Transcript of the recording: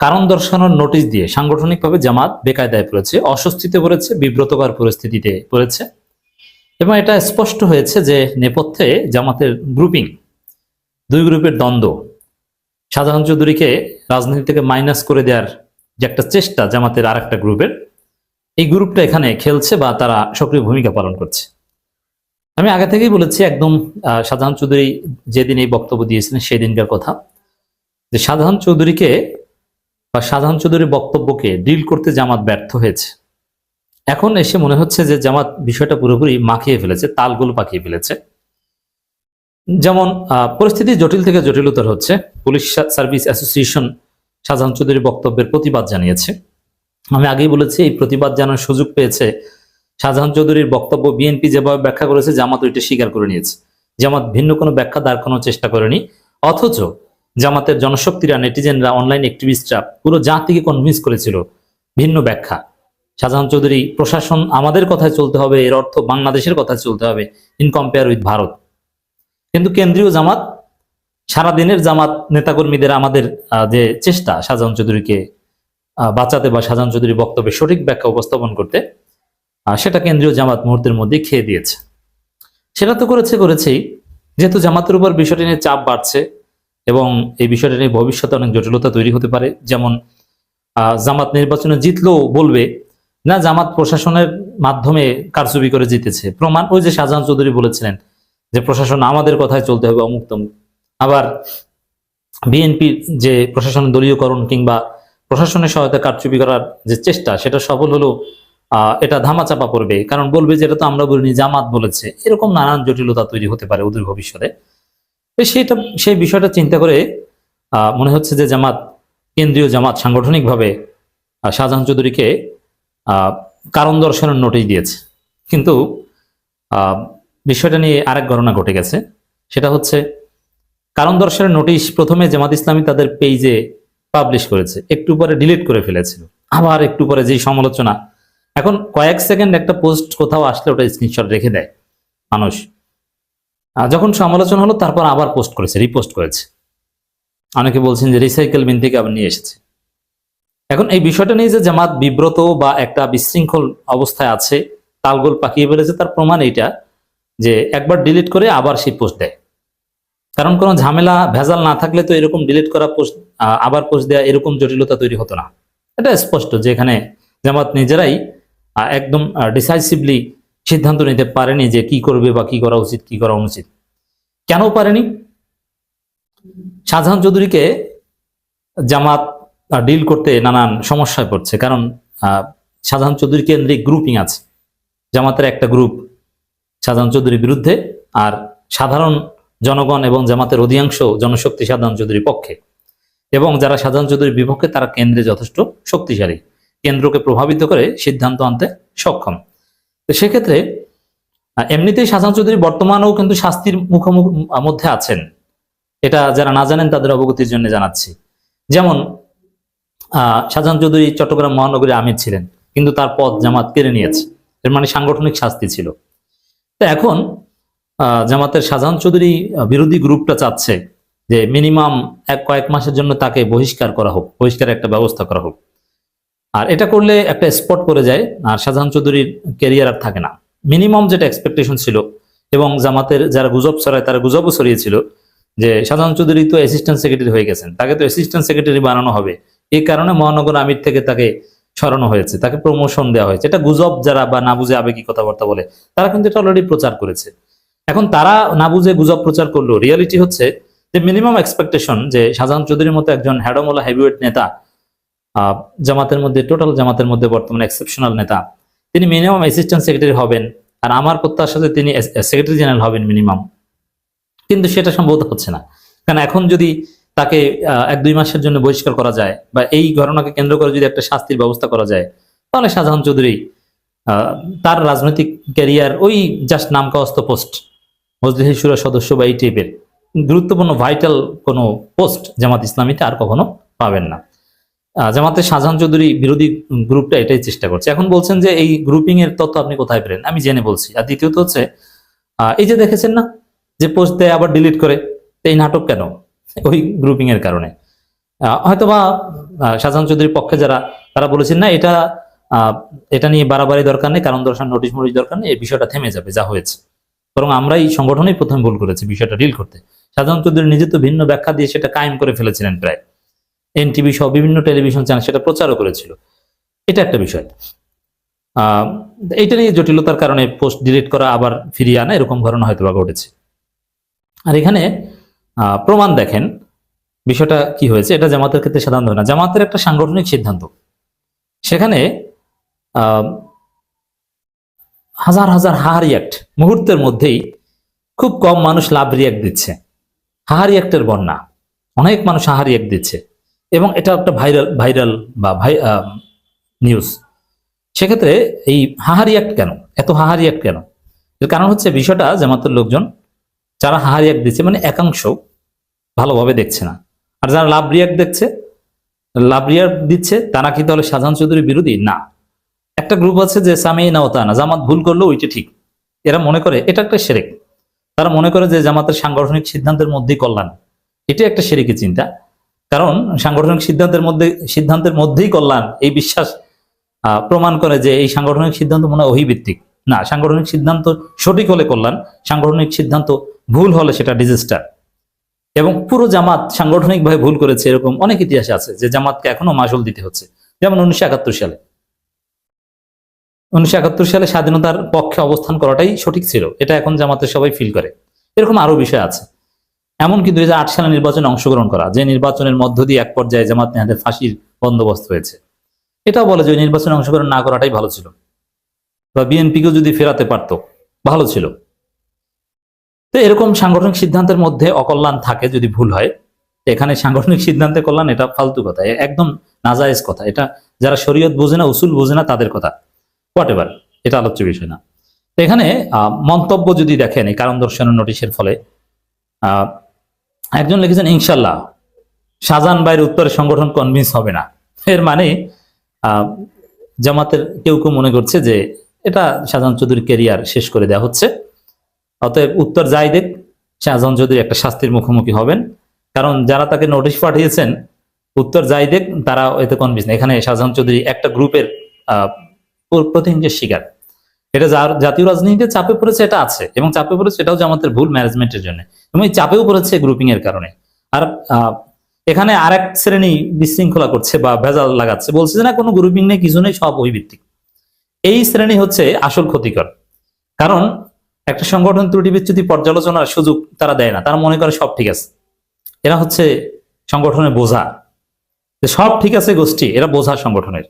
কারণ দর্শানোর নোটিশ দিয়ে সাংগঠনিকভাবে জামাত বেকায়দায় পড়েছে, অস্বস্তিতে পড়েছে, বিব্রতকর পরিস্থিতিতে পড়েছে। এবং এটা স্পষ্ট হয়েছে যে নেপথ্যে জামাতের গ্রুপিং দুই গ্রুপের দ্বন্দ্ব। সাধারণ চৌধুরীকে রাজনীতি থেকে মাইনাস করে দেওয়ার যে একটা চেষ্টা জামাতের আর একটা গ্রুপের, এই গ্রুপটা এখানে খেলছে বা তারা সক্রিয় ভূমিকা পালন করছে। আমি আগে থেকেই বলেছি, একদম সাধারণ চৌধুরী যেদিন এই বক্তব্য দিয়েছিলেন সেই দিনকার কথা, যে সাধারণ চৌধুরীকে বা সাধারণ চৌধুরীর বক্তব্যকে ডিল করতে জামাত ব্যর্থ হয়েছে। এখন এসে মনে হচ্ছে যে জামাত বিষয়টা পুরোপুরি মাখিয়ে ফেলেছে, তালগুলো পাকিয়ে ফেলেছে। যেমন পরিস্থিতি জটিল থেকে জটিলতর হচ্ছে। পুলিশ সার্ভিস অ্যাসোসিয়েশন সাধারণ চৌধুরীর বক্তব্যের প্রতিবাদ জানিয়েছে। আমি আগেই বলেছি, এই প্রতিবাদ জানার সুযোগ পেয়েছে শাহজাহান চৌধুরীর বক্তব্য বিএনপি যেভাবে ব্যাখ্যা করেছে জামাত ওইটা স্বীকার করে নিয়েছে। জামাত ভিন্ন কোনো ব্যাখ্যা দাঁড় কোনো চেষ্টা করেনি। অথচ জামাতের জনশক্তিরা, নেটিজেনরা অনলাইন অ্যাক্টিভিস্টরা পুরো জাতিকে কনভিন্স করেছিল ভিন্ন ব্যাখ্যা। শাহজাহান চৌধুরী, প্রশাসন আমাদের কথায় চলতে হবে, এর অর্থ বাংলাদেশের কথায় চলতে হবে ইন কম্পেয়ার উইথ ভারত। কিন্তু কেন্দ্রীয় জামাত, সারাদিনের জামাত নেতাকর্মীদের আমাদের যে চেষ্টা শাহজাহান চৌধুরীকে বাঁচাতে বা শাহজাহান চৌধুরীর বক্তব্যে সঠিক ব্যাখ্যা উপস্থাপন করতে সেটা কেন্দ্রীয় জামাত মুহূর্তের মধ্যে খেয়ে দিয়েছে। সেটা তো করেছে করেছেই, যেহেতু জামাতের উপর বিষয়টি নিয়ে চাপ বাড়ছে এবং এই বিষয়টা নিয়ে ভবিষ্যতে অনেক জটিলতা তৈরি হতে পারে। যেমন জামাত নির্বাচনে জিতলেও বলবে না জামাত প্রশাসনের মাধ্যমে কারচুপি করে জিতেছে। প্রমাণ ওই যে শাহজাহান চৌধুরী বলেছিলেন যে প্রশাসন আমাদের কথায় চলতে হবে অমুক তমুক। আবার বিএনপির যে প্রশাসনের দলীয়করণ কিংবা প্রশাসনের সহায়তা কারচুপি করার যে চেষ্টা সেটা সফল আহ, এটা ধামাচাপা পড়বে। কারণ বলবে যে এটা তো আমরা বলিনি জামাত বলেছে। এরকম নানান জটিলতা তৈরি হতে পারে অদূর ভবিষ্যতে। সেটা সেই বিষয়টা চিন্তা করে মনে হচ্ছে যে জামাত, কেন্দ্রীয় জামাত সাংগঠনিকভাবে শাহজাহান চৌধুরীকে কারণ দর্শনের নোটিশ দিয়েছে। কিন্তু বিষয়টা নিয়ে আরেক ঘটনা ঘটে গেছে। সেটা হচ্ছে, কারণ দর্শনের নোটিশ প্রথমে জামাত ইসলামী তাদের পেজে পাবলিশ করেছে। একটু পরে ডিলিট করে ফেলেছিল। আবার একটু পরে যেই সমালোচনা। এখন কয়েক সেকেন্ড একটা পোস্ট কোথাও আসলে ওটা স্ক্রিনশট রেখে দেয় মানুষ। যখন সমালোচনা হলো, তারপর আবার পোস্ট করেছে রিপোস্ট করেছে। অনেকে বলছেন যে রিসাইকেল বিন থেকে আবার নিয়ে এসেছে। এখন এই বিষয়টা নিয়ে যে জামাত বিব্রত বা একটা বিশৃঙ্খল অবস্থায় আছে, তালগোল পাকিয়ে ফেলেছে, তার প্রমাণ এইটা যে একবার ডিলিট করে আবার সেই পোস্ট দেয়। কারণ কোনো ঝামেলা, ভেজাল না থাকলে তো এরকম ডিলিট করা পোস্ট আবার পোস্ট দেওয়া এরকম জটিলতা তৈরি হতো না। এটা স্পষ্ট যে এখানে জামাত নিজেরাই একদম ডিসাইসিভলি সিদ্ধান্ত নিতে পারেনি যে কি করবে বা কি করা উচিত, কি করা অনুচিত। কেন পারেনি? শাহজাহান চৌধুরীকে জামাত ডিল করতে নানান সমস্যায় পড়ছে। কারণ শাহজাহান চৌধুরী কেন্দ্রিক গ্রুপিং আছে। জামাতের একটা গ্রুপ শাহজাহান চৌধুরীর বিরুদ্ধে আর সাধারণ জনগণ এবং জামাতের অধিকাংশ জনশক্তি সাধারণ চৌধুরীর পক্ষে। এবং যারা সাধারণ চৌধুরীর বিপক্ষে, তারা কেন্দ্রে যথেষ্ট শক্তিশালী। কেন্দ্রকে প্রভাবিত করে সিদ্ধান্ত আনতে সক্ষম। তো সেক্ষেত্রে এমনিতেই শাহজাহান চৌধুরী বর্তমানেও কিন্তু শাস্তির মুখোমুখ মধ্যে আছেন। এটা যারা না জানেন তাদের অবগতির জন্য জানাচ্ছি। যেমন শাহজাহান চৌধুরী চট্টগ্রাম মহানগরী আমির ছিলেন, কিন্তু তার পদ জামাত কেড়ে নিয়েছে। এর মানে সাংগঠনিক শাস্তি ছিল। তো এখন জামাতের শাহজাহান চৌধুরী বিরোধী গ্রুপটা চাচ্ছে যে মিনিমাম এক কয়েক মাসের জন্য তাকে বহিষ্কার করা হোক, বহিষ্কারের একটা ব্যবস্থা করা হোক। আর এটা করলে একটা স্পট করে যায়, আর শাহজাহান চৌধুরীর ক্যারিয়ার আর থাকে না। মিনিমাম যেটা এক্সপেকটেশন ছিল, এবং জামাতের যারা গুজব ছড়ায়, তারা গুজবও ছড়িয়েছিল, যে শাহজাহান চৌধুরী তো অ্যাসিস্ট্যান্ট সেক্রেটারি হয়ে গেছেন। তাকে তো অ্যাসিস্ট্যান্ট সেক্রেটারি বানানো হবে। এই কারণে মহানগর আমির থেকে তাকে সরানো হয়েছে, তাকে প্রমোশন দেওয়া হয়েছে। এটা গুজব যারা বা না বুঝে আবেগী কথাবার্তা বলে, তারা কিন্তু এটা অলরেডি প্রচার করেছে। এখন তারা না বুঝে গুজব প্রচার করল রিয়ালিটি হচ্ছে যে মিনিমাম এক্সপেকটেশন যে শাহজাহান চৌধুরীর মতো একজন হ্যাডমোলা হেভিওয়েট নেতা জামাতের মধ্যে টোটাল জামাতের মধ্যে বর্তমানে এক্সেপশনাল নেতা। তিনি মিনিমাম অ্যাসিস্ট্যান্ট সেক্রেটারি হবেন আর আমার প্রত্যাশাতে তিনি সেক্রেটারি জেনারেল হবেন মিনিমাম কিন্তু সেটা সম্ভবত হচ্ছে না। কারণ এখন যদি তাকে এক দুই মাসের জন্য বহিষ্কার করা যায় বা এই ঘটনাকে কেন্দ্র করে যদি একটা শাস্তির ব্যবস্থা করা যায়, তাহলে শাহজাহান চৌধুরী তার রাজনৈতিক ক্যারিয়ার ওই জাস্ট নামকাওয়াস্ত পোস্ট মজলিস সদস্য বা এই টাইপের গুরুত্বপূর্ণ ভাইটাল কোনো পোস্ট জামাত ইসলামীতে আর কখনো পাবেন না। আহ, জামাতের শাহজাহান চৌধুরী বিরোধী গ্রুপটা এটাই চেষ্টা করছে। এখন বলছেন যে এই গ্রুপিং এর তথ্য আপনি কোথায় পেলেন? আমি জেনে বলছি। আর দ্বিতীয়ত হচ্ছে এই যে দেখেছেন না যে পোস্ট দেয় আবার ডিলিট করে এই নাটক কেন? ওই গ্রুপিং এর কারণে। হয়তোবা শাহজাহান চৌধুরীর পক্ষে যারা তারা বলেছেন না এটা এটা নিয়ে বাড়াবাড়ি দরকার নেই কারণ দর্শন নোটিশ মোটিশ দরকার নেই এই বিষয়টা থেমে যাবে যা হয়েছে। বরং আমরা এই সংগঠনই প্রথম ভুল করেছি বিষয়টা ডিল করতে। শাহজাহান চৌধুরী নিজে তো ভিন্ন ব্যাখ্যা দিয়ে সেটা কায়েম করে ফেলেছিলেন প্রায়। এনটিভি সহ বিভিন্ন টেলিভিশন চ্যানেল সেটা প্রচারও করেছিল। এটা একটা বিষয়। এইটা নিয়ে জটিলতার কারণে পোস্ট ডিলিট করা আবার ফিরিয়ে আনা এরকম ঘটনা হয়তো বা ঘটেছে আর এখানে প্রমাণ দেখেন, বিষয়টা কি হয়েছে, এটা জামাতের ক্ষেত্রে সাধারণ হয় না। জামাতের একটা সাংগঠনিক সিদ্ধান্ত। সেখানে হাজার হাজার হাহা রিয়াক্ট মুহূর্তের মধ্যেই খুব কম মানুষ লাভ রিয়াক্ট দিচ্ছে। হাহা রিয়াক্টের বন্যা। অনেক মানুষ হাহা রিয়াক্ট দিচ্ছে। এবং এটা একটা ভাইরাল ভাইরাল বা ভাই নিউজ সেক্ষেত্রে এই হাহা রিয়াক্ট কেন? এত হাহা রিয়াক্ট কেন? এর কারণ হচ্ছে বিষয়টা জামাতের লোকজন যারা হাহা রিয়াক্ট দিচ্ছে মানে একাংশ ভালোভাবে দেখছে না। আর যারা লাভ রিয়াক্ট দেখছে লাভ রিয়াক্ট দিচ্ছে, তারা কি তাহলে শাহজাহান চৌধুরীর বিরোধী? না। একটা গ্রুপ আছে যে সামি না তা না জামাত ভুল করল, ওইটা ঠিক। এরা মনে করে, এটা একটা সেরেক। তারা মনে করে যে জামাতের সাংগঠনিক সিদ্ধান্তের মধ্যেই কল্যাণ। এটা একটা সেরেকি চিন্তা। কারণ সাংগঠনিক সিদ্ধান্তের মধ্যে, সিদ্ধান্তের মধ্যেই কল্যাণ, এই বিশ্বাস প্রমাণ করে যে এই সাংগঠনিক সিদ্ধান্ত মনে অহিভিত্তিক না, সাংগঠনিক সিদ্ধান্ত সঠিক হলে কল্যাণ, সাংগঠনিক সিদ্ধান্ত ভুল হলে সেটা ডিজাস্টার এবং পুরো জামাত সাংগঠনিকভাবে ভুল করেছে, এরকম অনেক ইতিহাসে আছে যে জামাতকে এখনও মাসুল দিতে হচ্ছে। যেমন উনিশশো একাত্তর সালে। উনিশশো একাত্তর সালে স্বাধীনতার পক্ষে অবস্থান করাটাই সঠিক ছিল। এটা এখন জামাতের সবাই ফিল করে। এরকম আরও বিষয় আছে। এমনকি দুই হাজার সালে নির্বাচনে অংশগ্রহণ করা, যে নির্বাচনের মধ্য দিয়ে এক পর্যায়ে জামাত নেহাদের ফাঁসির বন্দোবস্ত হয়েছে। এটাও বলে যে ওই নির্বাচনে অংশগ্রহণ না করাটাই ভালো ছিল। বা বিএনপিকেও যদি ফেরাতে পারতো, ভালো ছিল। তো এরকম সাংগঠনিক সিদ্ধান্তের মধ্যে অকল্যাণ থাকে যদি ভুল হয়। এখানে সাংগঠনিক সিদ্ধান্তে কল্যাণ এটা ফালতু কথা একদম নাজায়েজ কথা। এটা যারা শরীয়ত বোঝে না, উসুল বোঝে না, তাদের কথা। হোয়াট এভার এটা আলোচ্য বিষয় না। এখানে মন্তব্য যদি দেখেন, এই কারণ দর্শানোর নোটিশের ফলে একজন লিখেছেন ইনশাল্লাহ শাহজাহান ভাইয়ের উত্তরে সংগঠন কনভিন্স হবে না। এর মানে জামাতের কেউ কেউ মনে করছে যে, এটা শাহজাহান চৌধুরীর কেরিয়ার শেষ করে দেওয়া হচ্ছে। অতএব উত্তর যাই দেখ শাহজাহান চৌধুরী একটা শাস্তির মুখোমুখি হবেন। কারণ যারা তাকে নোটিশ পাঠিয়েছেন, উত্তর যাই দেখ তারা এতে কনভিন্স না। এখানে শাহজাহান চৌধুরী একটা গ্রুপের প্রতিহিংসের শিকার। এটা জাতীয় রাজনীতিতে চাপে পড়েছে, এটা আছে। এবং চাপে পড়েছে, এটাও জামাতের ভুল ম্যানেজমেন্টের জন্য। এবং চাপেও পড়েছে গ্রুপিং এর কারণে। আর এখানে আরেক শ্রেণি বিশৃঙ্খলা করছে বা ভেজাল লাগাচ্ছে। বলছে যে না, কোনো গ্রুপিং নেই, কিছু নেই, সব ওইভিত্তিক এই শ্রেণি হচ্ছে আসল ক্ষতিকর। কারণ একটা সংগঠন ত্রুটি বিচ্যুতি পর্যালোচনার সুযোগ তারা দেয় না। তারা মনে করে সব ঠিক আছে। এরা হচ্ছে সংগঠনের বোঝা। সব ঠিক আছে গোষ্ঠী, এরা বোঝা সংগঠনের।